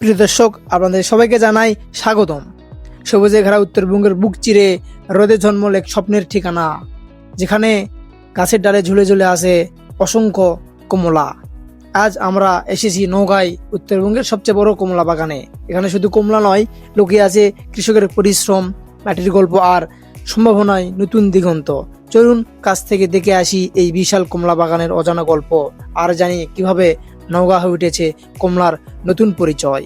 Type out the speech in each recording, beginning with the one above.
প্রিয় দর্শক, আপনাদের সবাইকে জানাই স্বাগতম। সবুজে ঘেরা উত্তরবঙ্গের বুক চিরে রোদে জন্মল এক স্বপ্নের ঠিকানা, যেখানে গাছের ডালে ঝুলে ঝুলে আছে অসংখ্য কমলা। আজ আমরা এসেছি নৌগাঁয় উত্তরবঙ্গের সবচেয়ে বড় কমলা বাগানে। এখানে শুধু কমলা নয়, লুকিয়ে আছে কৃষকের পরিশ্রম, মাটির গল্প আর সম্ভাবনায় নতুন দিগন্ত। চলুন কাছ থেকে দেখে আসি এই বিশাল কমলা বাগানের অজানা গল্প। আর জানি কীভাবে নওগাঁ হয়ে উঠেছে কমলার নতুন পরিচয়।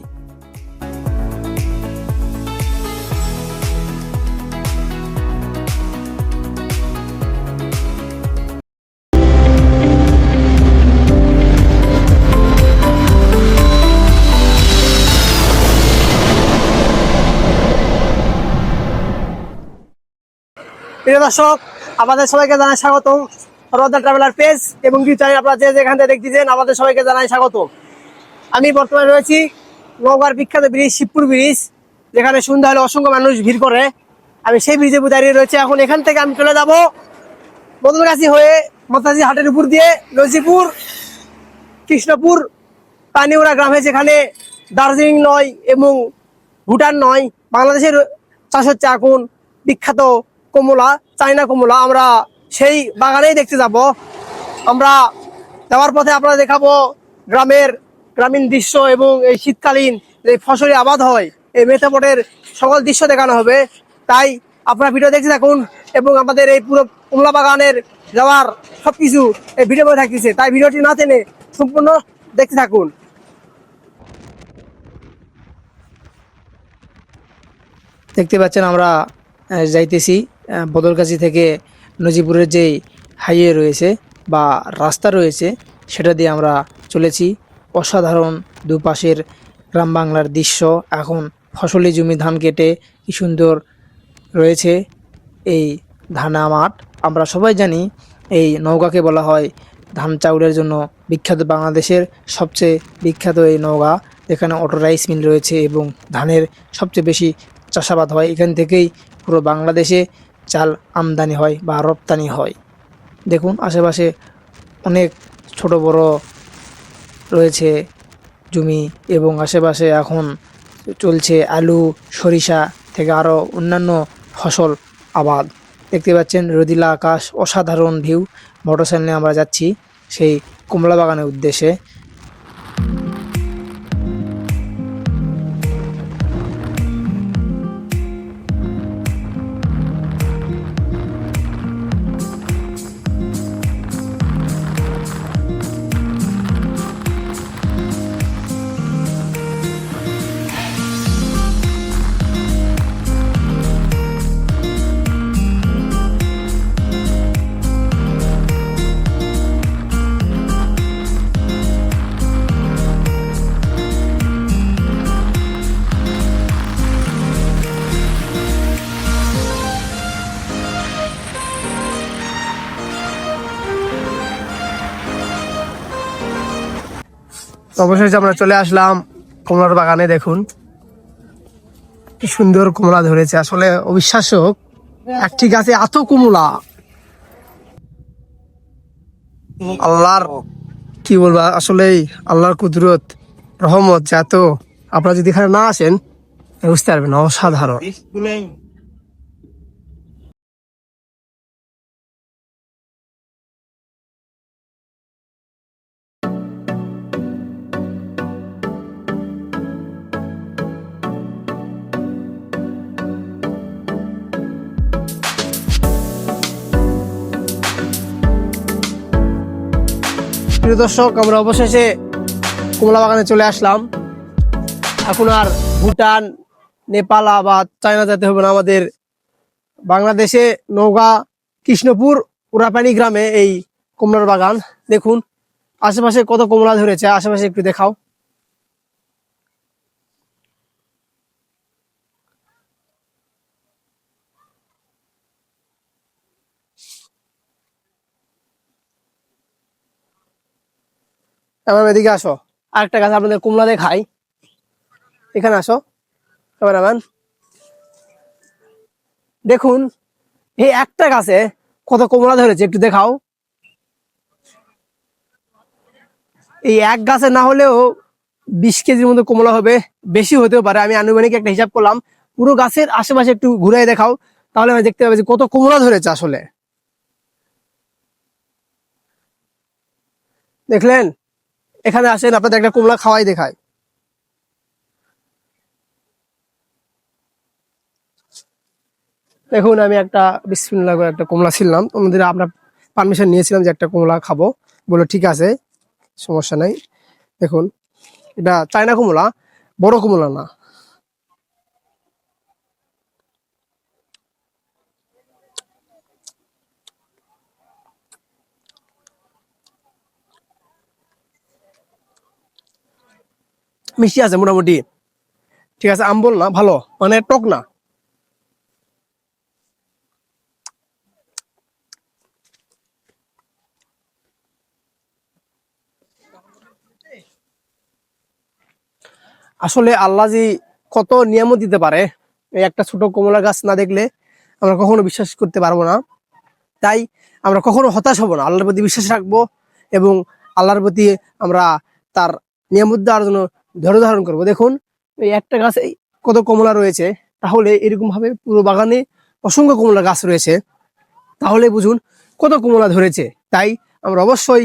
প্রিয় দর্শক আমাদের সবাইকে জানাই স্বাগতম। রদা ট্রাভেলার পেজ এবং কি চ্যানেল আপনারা যে যেখান থেকে দেখতেছেন, আমাদের সবাইকে জানাই স্বাগত। আমি বর্তমানে রয়েছি নওগাঁর বিখ্যাত ব্রিজ, শিবপুর ব্রিজ, যেখানে সন্ধ্যা হলে অসংখ্য মানুষ ভিড় করে। আমি সেই ব্রিজে দাঁড়িয়ে রয়েছে। এখন এখান থেকে আমি চলে যাব বদলগাছি হয়ে মতাজি হাটের উপর দিয়ে নজিপুর, কৃষ্ণপুর পানিউরা গ্রামে, যেখানে দার্জিলিং নয় এবং ভুটান নয়, বাংলাদেশের চাষ হচ্ছে এখন বিখ্যাত কমলা চাইনা কমলা। আমরা সেই বাগানেই দেখতে যাব। আমরা যাওয়ার পথে আপনারা দেখাবো গ্রামের গ্রামীণ দৃশ্য এবং এই শীতকালীন যে ফসলি আবাদ হয়, এই মেথাপটের সকল দৃশ্য দেখানো হবে। তাই আপনারা ভিডিও দেখতে থাকুন এবং আমাদের এই পুরো কমলা বাগানের যাওয়ার সবকিছু এই ভিডিও মধ্যে থাকতেছে। তাই ভিডিওটি না টেনে সম্পূর্ণ দেখতে থাকুন। দেখতে পাচ্ছেন আমরা যাইতেছি বদলগাছি থেকে নজিপুরের যেই হাইওয়ে রয়েছে বা রাস্তা রয়েছে, সেটা দিয়ে আমরা চলেছি। অসাধারণ দুপাশের গ্রাম বাংলার দৃশ্য। এখন ফসলি জমি ধান কেটে কি সুন্দর রয়েছে এই ধানা মাঠ। আমরা সবাই জানি এই নৌকাকে বলা হয় ধান চাউলের জন্য বিখ্যাত বাংলাদেশের সবচেয়ে বিখ্যাত এই নৌকা এখানে অটো রাইস মিল রয়েছে এবং ধানের সবচেয়ে বেশি চাষাবাদ হয়। এখান থেকেই পুরো বাংলাদেশে চাল আমদানি হয় বা রপ্তানি হয়। দেখুন, আশেপাশে অনেক ছোট বড় রয়েছে জমি এবং আশেপাশে এখন চলছে আলু, সরিষা থেকে আরও অন্যান্য ফসল আবাদ। দেখতে পাচ্ছেন, রদিলা আকাশ, অসাধারণ ভিউ। মোটরসাইকেল নিয়ে আমরা যাচ্ছি সেই কমলা বাগানের উদ্দেশ্যে। অবশেষে আমরা চলে আসলাম কমলার বাগানে, দেখুন। কি সুন্দর কমলা ধরেছে, আসলে অবিশ্বাস্য। একটি গাছে এত কমলা। আল্লাহর কি বলব আসলেই আল্লাহর কুদরত, রহমত যে এত। আপনারা যদি এখানে না আসেন, বুঝতে পারবেন, অসাধারণ। প্রিয় দর্শক, আমরা অবশেষে কমলা বাগানে চলে আসলাম। এখন আর ভুটান, নেপাল বা চায়না যেতে হবে না আমাদের। বাংলাদেশে নৌগা কৃষ্ণপুর, উরাপানি গ্রামে এই কমলার বাগান। দেখুন, আশেপাশে কত কমলা ধরেছে, আশেপাশে একটু দেখাও। এবার এদিকে আসো। আরেকটা গাছ আপনাদের কমলা দেখাই। এখানে আসো। ক্যামেরাম্যান দেখুন, এই একটা গাছে কত কমলা ধরেছে, একটু দেখাও। এই এক গাছে না হলেও বিশ কেজির মতো কমলা হবে, বেশি হতেও পারে। আমি আনুমানিক একটা হিসাব করলাম। পুরো গাছের আশেপাশে একটু ঘুরাই দেখাও, তাহলে আমি দেখতে পাবো যে কত কমলা ধরেছে আসলে। দেখলেন? এখানে আসেন, আপনাদের একটা কুমড়া খাওয়াই দেখায় দেখুন, আমি একটা বিসমিল্লা করে একটা কুমড়া ছিলাম। ওনাদের আপনার পারমিশন নিয়েছিলাম যে একটা কুমড়া খাব। বলে ঠিক আছে, সমস্যা নাই। দেখুন, এটা চায়না কুমড়া, বড় কুমড়া না। মিষ্টি আছে মোটামুটি। ঠিক আছে আম্বল না ভালো। মানে টক না। আসলে আল্লাহ যে কত নিয়ামত দিতে পারে একটা ছোট কমলা গাছ না দেখলে আমরা কখনো বিশ্বাস করতে পারব না। তাই আমরা কখনো হতাশ হব না। আল্লাহর প্রতি বিশ্বাস রাখব এবং আল্লাহর প্রতি আমরা তার নিয়ামত দেওয়ার জন্য ধৈর্য ধারণ করব। দেখুন, এই একটা গাছ কত কমলা রয়েছে, তাহলে এরকম ভাবে পুরো বাগানে অসংখ্য কমলা গাছ রয়েছে। তাহলে বুঝুন কত কমলা ধরেছে। তাই আমরা অবশ্যই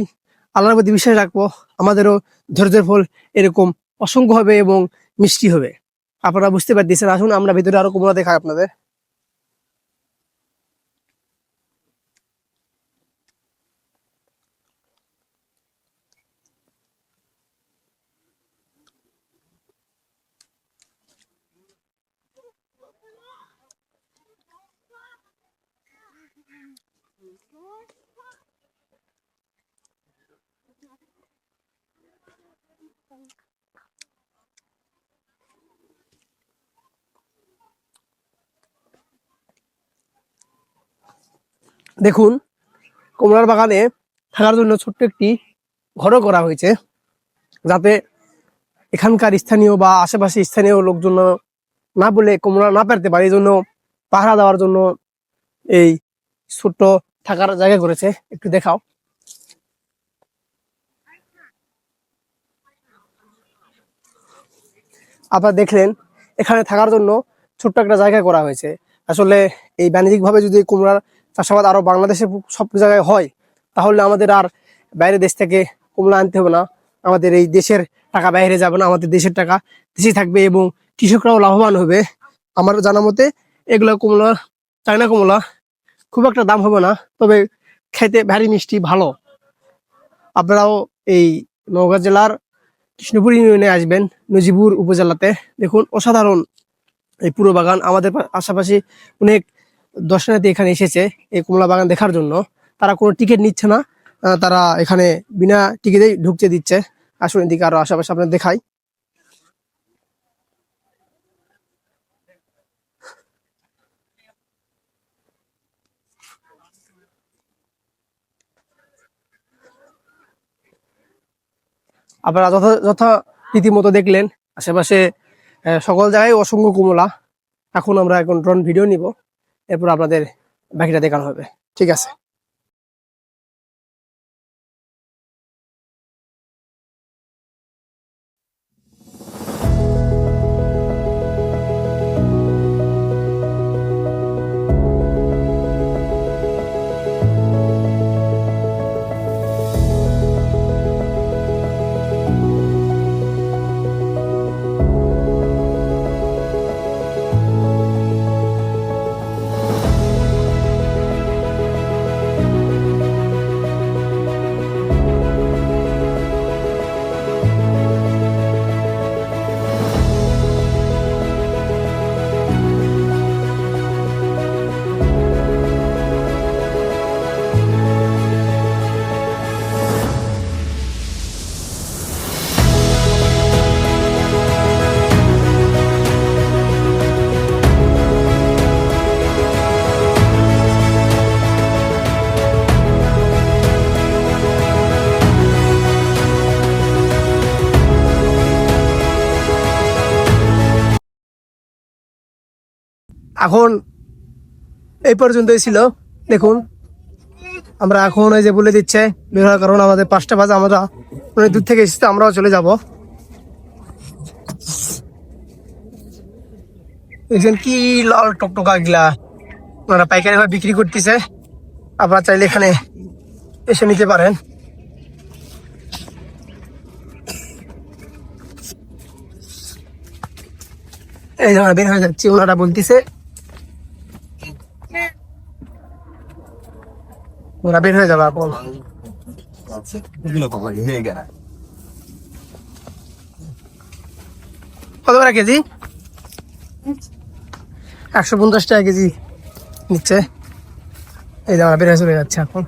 আল্লাহর প্রতি বিশ্বাস রাখব, আমাদেরও ধৈর্যের ফল এরকম অসংখ্য হবে এবং মিষ্টি হবে। আপনারা বুঝতে পারতেছেন, আসুন আমরা ভিতরে আরও কমলা দেখাই আপনাদের। দেখুন, কমলার বাগানে থাকার জন্য ছোট্ট একটি ঘরও করা হয়েছে, যাতে এখানকার স্থানীয় বা আশেপাশে স্থানীয় লোকজন না বলে কমলা না পারতে পারে। এই জন্য পাহারা দেওয়ার জন্য এই ছোট্ট থাকার জায়গা করেছে। একটু দেখাও। আপনারা দেখলেন, এখানে থাকার জন্য ছোট্ট একটা জায়গা করা হয়েছে। আসলে এই বাণিজ্যিকভাবে যদি কুমড়ার চাষাবাদ আরও বাংলাদেশে সব জায়গায় হয়, তাহলে আমাদের আর বাইরের দেশ থেকে কুমড়া আনতে হবে না। আমাদের এই দেশের টাকা বাইরে যাবে না, আমাদের দেশের টাকা দেশেই থাকবে এবং কৃষকরাও লাভবান হবে। আমার জানা মতে, এগুলো কুমড়া, চায়না কুমড়া খুব একটা দাম হবে না, তবে খেতে ভারী মিষ্টি, ভালো। আপনারাও এই নওগাঁ জেলার কৃষ্ণপুর ইউনিয়নে আসবেন, নজিবুর উপজেলাতে। দেখুন, অসাধারণ এই পুরো বাগান। আমাদের পাশাপাশি অনেক দর্শনার্থী এখানে এসেছে এই কমলা বাগান দেখার জন্য। তারা কোনো টিকিট নিচ্ছে না তারা এখানে বিনা টিকিটেই ঢুকতে দিচ্ছে। আসুন এদিকে আরও আশেপাশে আপনার দেখাই। আপনারা যথা যথা রীতিমতো দেখলেন, আশেপাশে সকল জায়গায় অসংখ্য কুমলা। এখন আমরা এখন ড্রোন ভিডিও নিব, এরপর আপনাদের বাকিটা দেখানো হবে। ঠিক আছে। এখন এই পর্যন্তই ছিল। দেখুন, আমরা এখন ওই যে বলে দিচ্ছে, বের হওয়ার কারণ আমাদের পাঁচটা বাজে, আমরা অনেক দূর থেকে এসেছি, আমরাও চলে যাব। দেখছেন কি লাল টকটকা গিলা ওনারা পাইকারিভাবে বিক্রি করতেছে। আপনারা চাইলে এখানে এসে নিতে পারেন। এই বের হয়ে যাচ্ছি, ওনারা বলতেছে ওরা বের হয়ে যাবে এখন কত করে কেজি? একশো পঞ্চাশ টাকা কেজি নিচ্ছে। এই আমরা বের হয়ে চলে যাচ্ছে এখন।